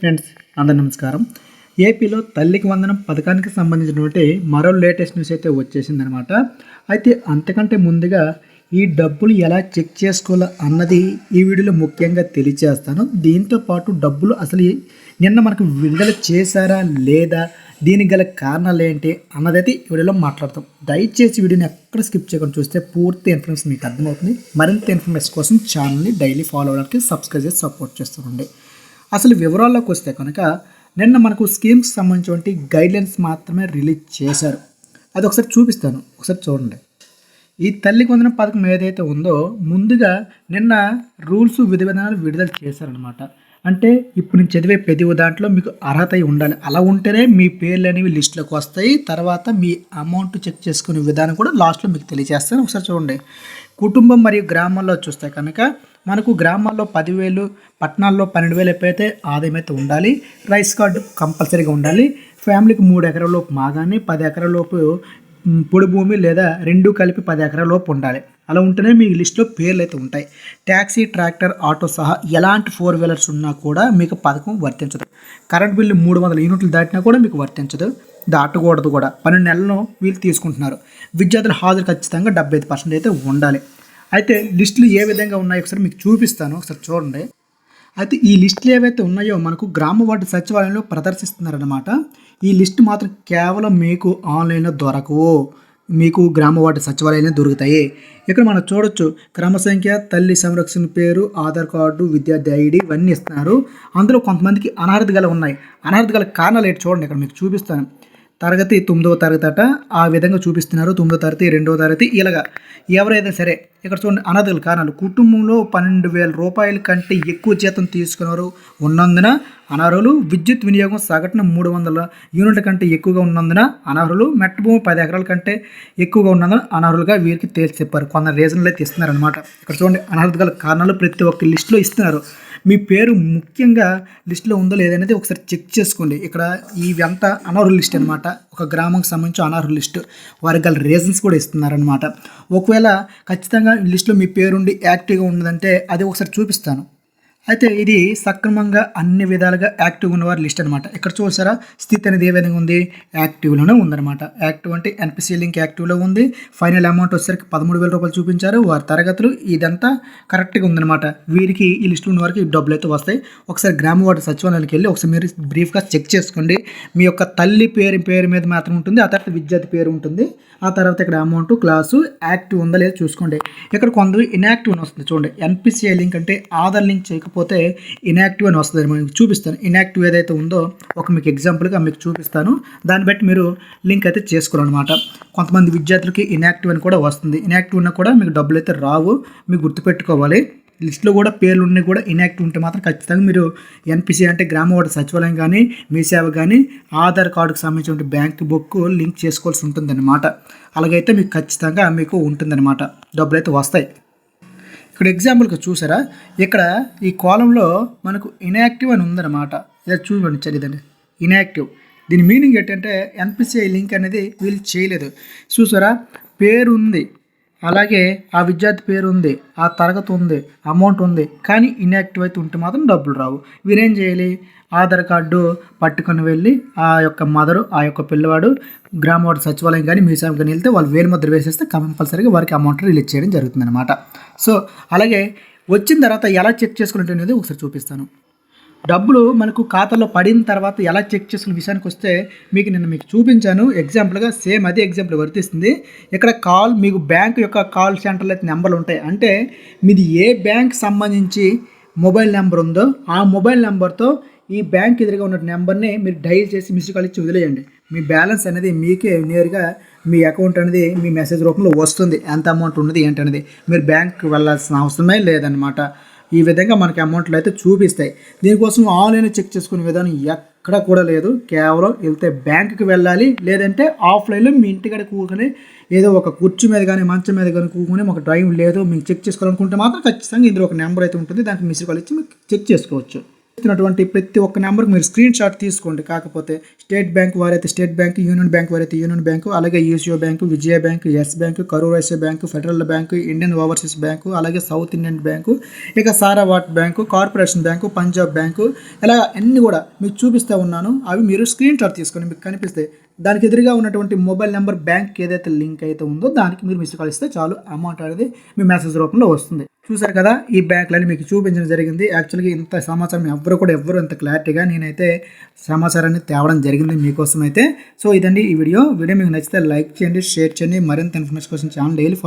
Friends అందరి నమస్కారం. ఏపీలో తల్లికి వందనం పథకానికి సంబంధించినటువంటి మరో లేటెస్ట్ న్యూస్ అయితే వచ్చేసిందనమాట. అయితే అంతకంటే ముందుగా ఈ డబ్బులు ఎలా చెక్ చేసుకోవాలో అన్నది ఈ వీడియోలో ముఖ్యంగా తెలియజేస్తాను దీంతో పాటు డబ్బులు అసలు నిన్న మనకు విడుదల చేశారా లేదా దీనికి గల కారణాలు ఏంటి అన్నదైతే ఈ వీడియోలో మాట్లాడతాం. దయచేసి వీడియోని ఎక్కడ స్కిప్ చేయకుండా చూస్తే పూర్తి ఇన్ఫర్మేషన్ మీకు అర్థమవుతుంది. మరింత ఇన్ఫర్మేషన్ కోసం ఛానల్ని డైలీ ఫాలో అవ్వడానికి సబ్స్క్రైబ్ చేసి సపోర్ట్ చేస్తుండండి అసలు వివరాల్లోకి వస్తే కనుక నిన్న మనకు స్కీమ్స్ సంబంధించినటువంటి గైడ్లైన్స్ మాత్రమే రిలీజ్ చేశారు. అది ఒకసారి చూపిస్తాను. ఒకసారి చూడండి. ఈ తల్లి కొందరం పథకం ఏదైతే ఉందో ముందుగా నిన్న రూల్స్ విధి విధానాలు విడుదల చేశారనమాట అంటే ఇప్పుడు నేను చదివే ప్రతి దాంట్లో మీకు అర్హత అయి ఉండాలి. అలా ఉంటేనే మీ పేర్లు అనేవి లిస్టులోకి వస్తాయి. తర్వాత మీ అమౌంట్ చెక్ చేసుకునే విధానం కూడా లాస్ట్లో మీకు తెలియజేస్తాను. ఒకసారి చూడండి. కుటుంబం మరియు గ్రామాల్లో చూస్తే కనుక మనకు గ్రామాల్లో పదివేలు పట్టణాల్లో పన్నెండు వేలు ఎప్పుడైతే ఆదాయం అయితే ఉండాలి రైస్ కార్డు కంపల్సరీగా ఉండాలి. ఫ్యామిలీకి మూడు ఎకరాల లోపు మాగాని పది ఎకరాల లోపు పొడి భూమి లేదా రెండు కలిపి పది ఎకరాల లోపు ఉండాలి. అలా ఉంటేనే మీ లిస్ట్లో పేర్లు అయితే ఉంటాయి. ట్యాక్సీ ట్రాక్టర్ ఆటో సహా ఎలాంటి ఫోర్ వీలర్స్ ఉన్నా కూడా మీకు పథకం వర్తించదు. కరెంట్ బిల్లు మూడు వందల యూనిట్లు దాటినా కూడా మీకు వర్తించదు. దాటకూడదు కూడా. పన్నెండు నెలలను వీళ్ళు తీసుకుంటున్నారు. విద్యార్థుల హాజరు ఖచ్చితంగా డెబ్బై ఐదు పర్సెంట్ అయితే ఉండాలి. అయితే లిస్టులు ఏ విధంగా ఉన్నాయో ఒకసారి మీకు చూపిస్తాను ఒకసారి చూడండి. అయితే ఈ లిస్టులు ఏవైతే ఉన్నాయో మనకు గ్రామ వార్డు సచివాలయంలో ప్రదర్శిస్తున్నారనమాట ఈ లిస్ట్ మాత్రం కేవలం మీకు ఆన్లైన్లో దొరకవు. మీకు గ్రామ వార్డు సచివాలయంలో దొరుకుతాయి. ఇక్కడ మనం చూడొచ్చు క్రమ సంఖ్య తల్లి సంరక్షణ పేరు ఆధార్ కార్డు విద్యార్థి ఐడి ఇవన్నీ ఇస్తున్నారు. అందులో కొంతమందికి అనర్హత గల ఉన్నాయి. అనర్హత గల కారణాలు ఏంటి చూడండి ఇక్కడ మీకు చూపిస్తాను. తరగతి తొమ్మిదవ తరగతి అట ఆ విధంగా చూపిస్తున్నారు. తొమ్మిదో తరగతి రెండవ తరగతి ఇలాగా. ఎవరైనా సరే ఇక్కడ చూడండి అనాథలు కారణాలు. కుటుంబంలో పన్నెండు వేల రూపాయల కంటే ఎక్కువ జీతం తీసుకున్నారు. ఉన్నందున అనర్హులు విద్యుత్ వినియోగం సగటున మూడు వందల యూనిట్ల కంటే ఎక్కువగా ఉన్నందున అనర్హులు మెట్ట భూమి పది ఎకరాల కంటే ఎక్కువగా ఉన్నందున అనర్హులుగా వీరికి తేల్చి చెప్పారు. కొందరు రీజన్లు అయితే ఇస్తున్నారు అనమాట ఇక్కడ చూడండి అనర్హత గల కారణాలు ప్రతి ఒక్క లిస్టులో ఇస్తున్నారు. మీ పేరు ముఖ్యంగా లిస్టులో ఉందో లేదనేది ఒకసారి చెక్ చేసుకోండి. ఇక్కడ ఇవంతా అనర్హుల లిస్ట్ అనమాట ఒక గ్రామంకి సంబంధించి అనర్హుల లిస్ట్. వారికి గల రీజన్స్ కూడా ఇస్తున్నారనమాట ఒకవేళ ఖచ్చితంగా లిస్టులో మీ పేరుండి యాక్టివ్గా ఉన్నదంటే అది ఒకసారి చూపిస్తాను. అయితే ఇది సక్రమంగా అన్ని విధాలుగా యాక్టివ్ ఉన్నవారి లిస్ట్ అనమాట ఇక్కడ చూసారా? స్థితి అనేది ఏ విధంగా ఉంది? యాక్టివ్లోనే ఉందన్నమాట. యాక్టివ్ అంటే ఎన్పిసి లింక్ యాక్టివ్లో ఉంది. ఫైనల్ అమౌంట్ వచ్చేసరికి పదమూడు వేల రూపాయలు చూపించారు. వారి తరగతులు ఇదంతా కరెక్ట్గా ఉందన్నమాట. వీరికి ఈ లిస్టులో ఉన్న వారికి డబ్బులు అయితే వస్తాయి. ఒకసారి గ్రామ వార్డు సచివాలయానికి వెళ్ళి ఒకసారి మీరు బ్రీఫ్గా చెక్ చేసుకోండి. మీ యొక్క తల్లి పేరు పేరు మీద మాత్రం ఉంటుంది. ఆ తర్వాత విద్యార్థి పేరు ఉంటుంది. ఆ తర్వాత ఇక్కడ అమౌంట్ క్లాసు యాక్టివ్ ఉందా లేదా చూసుకోండి. ఇక్కడ కొందరు ఇన్యాక్టివ్ అని వస్తుంది. చూడండి. ఎన్పిసిఐ లింక్ అంటే ఆధార్ లింక్ చేయకపోతే ఇన్యాక్టివ్ అని వస్తుంది. మీకు చూపిస్తాను. ఇన్యాక్టివ్ ఏదైతే ఉందో ఒక మీకు ఎగ్జాంపుల్గా మీకు చూపిస్తాను. దాన్ని బట్టి మీరు లింక్ అయితే చేసుకోవాలన్నమాట. కొంతమంది విద్యార్థులకి ఇన్యాక్టివ్ అని కూడా వస్తుంది. ఇన్యాక్టివ్ ఉన్నా కూడా మీకు డబ్బులు అయితే రావు. మీకు గుర్తుపెట్టుకోవాలి. లిస్ట్లో కూడా పేర్లు ఉన్నాయి కూడా ఇన్యాక్టివ్ ఉంటే మాత్రం ఖచ్చితంగా మీరు ఎన్పిసి అంటే గ్రామ వార్డు సచివాలయం కానీ మీ సేవ కానీ ఆధార్ కార్డుకు సంబంధించిన బ్యాంక్ బుక్ లింక్ చేసుకోవాల్సి ఉంటుందన్నమాట. అలాగైతే మీకు ఖచ్చితంగా మీకు ఉంటుందన్నమాట. డబ్బులు అయితే వస్తాయి. ఇక్కడ ఎగ్జాంపుల్గా చూసారా? ఇక్కడ ఈ కాలంలో మనకు ఇన్యాక్టివ్ అని ఉందన్నమాట. ఇలా చూడండి చదిదండి ఇన్యాక్టివ్ దీని మీనింగ్ ఏంటంటే ఎన్పిసిఐ లింక్ అనేది వీళ్ళు చేయలేదు. చూసారా? పేరు ఉంది అలాగే ఆ విద్యార్థి పేరు ఉంది ఆ తరగతి ఉంది అమౌంట్ ఉంది కానీ ఇన్యాక్టివ్ అయితే ఉంటే మాత్రం డబ్బులు రావు. వీరేం చేయాలి? ఆధార్ కార్డు పట్టుకొని వెళ్ళి ఆ యొక్క మదరు ఆ యొక్క పిల్లవాడు గ్రామ సచివాలయం కానీ మ్యూజియం కానీ వెళ్తే వాళ్ళు వేలు ముద్ర వేసేస్తే కంపల్సరీగా వారికి అమౌంట్ రిలీజ్ చేయడం జరుగుతుందన్నమాట. సో అలాగే వచ్చిన తర్వాత ఎలా చెక్ చేసుకుంటే అనేది ఒకసారి చూపిస్తాను. డబ్బులు మనకు ఖాతాలో పడిన తర్వాత ఎలా చెక్ చేసుకునే విషయానికి వస్తే మీకు నేను మీకు చూపించాను. ఎగ్జాంపుల్గా సేమ్ అదే ఎగ్జాంపుల్ వర్తిస్తుంది. ఇక్కడ కాల్ మీకు బ్యాంక్ యొక్క కాల్ సెంటర్లో అయితే నెంబర్లు ఉంటాయి. అంటే మీది ఏ బ్యాంక్ సంబంధించి మొబైల్ నెంబర్ ఉందో ఆ మొబైల్ నెంబర్తో ఈ బ్యాంక్ ఎదురుగా ఉన్న నెంబర్ని మీరు డైల్ చేసి మిస్డ్ కాల్ ఇచ్చి వదిలేయండి. మీ బ్యాలెన్స్ అనేది మీకే నేరుగా మీ అకౌంట్ అనేది మీ మెసేజ్ రూపంలో వస్తుంది. ఎంత అమౌంట్ ఉన్నది ఏంటనేది మీరు బ్యాంక్ వెళ్ళాల్సిన అవసరమే లేదనమాట ఈ విధంగా మనకి అమౌంట్లు అయితే చూపిస్తాయి. దీనికోసం ఆన్లైన్ చెక్ చేసుకునే విధానం ఎక్కడ కూడా లేదు. కేవలం వెళ్తే బ్యాంకుకి వెళ్ళాలి లేదంటే ఆఫ్లైన్లో మీ ఇంటికాడ కూర్చొని ఏదో ఒక కుర్చీ మీద కానీ మంచం మీద కానీ కూర్చొని ఒక డ్రైవ్ లేదు మీకు చెక్ చేసుకోవాలనుకుంటే మాత్రం ఖచ్చితంగా ఇందులో ఒక నెంబర్ అయితే ఉంటుంది. దానికి మిస్ కాల్ ఇచ్చి మీకు చెక్ చేసుకోవచ్చు. ఇస్తున్నటువంటి ప్రతి ఒక్క నెంబర్కి మీరు స్క్రీన్ షాట్ తీసుకోండి. కాకపోతే స్టేట్ బ్యాంక్ వారైతే స్టేట్ బ్యాంక్ యూనియన్ బ్యాంక్ వారైతే యూనియన్ బ్యాంకు అలాగే UCO Bank Vijaya bank Yes Bank Karur Vysya bank Federal Bank Indian Overseas Bank అలాగే సౌత్ ఇండియన్ బ్యాంకు ఇక Saraswat bank Corporation Bank Punjab bank ఇలా అన్ని కూడా మీకు చూపిస్తూ ఉన్నాను. అవి మీరు స్క్రీన్ షాట్ తీసుకొని మీకు కనిపిస్తాయి దానికి ఎదురుగా ఉన్నటువంటి మొబైల్ నెంబర్ బ్యాంక్ ఏదైతే లింక్ అయితే ఉందో దానికి మీరు మిస్ కాల్ ఇస్తే చాలు. అమౌంట్ అనేది మీ మెసేజ్ రూపంలో వస్తుంది. చూసారు కదా ఈ బ్యాంకులని మీకు చూపించడం జరిగింది. యాక్చువల్గా ఇంత సమాచారం ఎవ్వరు కూడా ఎవ్వరు ఇంత క్లారిటీగా నేనైతే సమాచారాన్ని తేవడం జరిగింది మీకోసం అయితే సో ఇదండి ఈ వీడియో వీడియో మీకు నచ్చితే లైక్ చేయండి షేర్ చేయండి. మరింత ఇన్ఫర్మేషన్ కోసం ఛానల్ డైలీ ఫాలో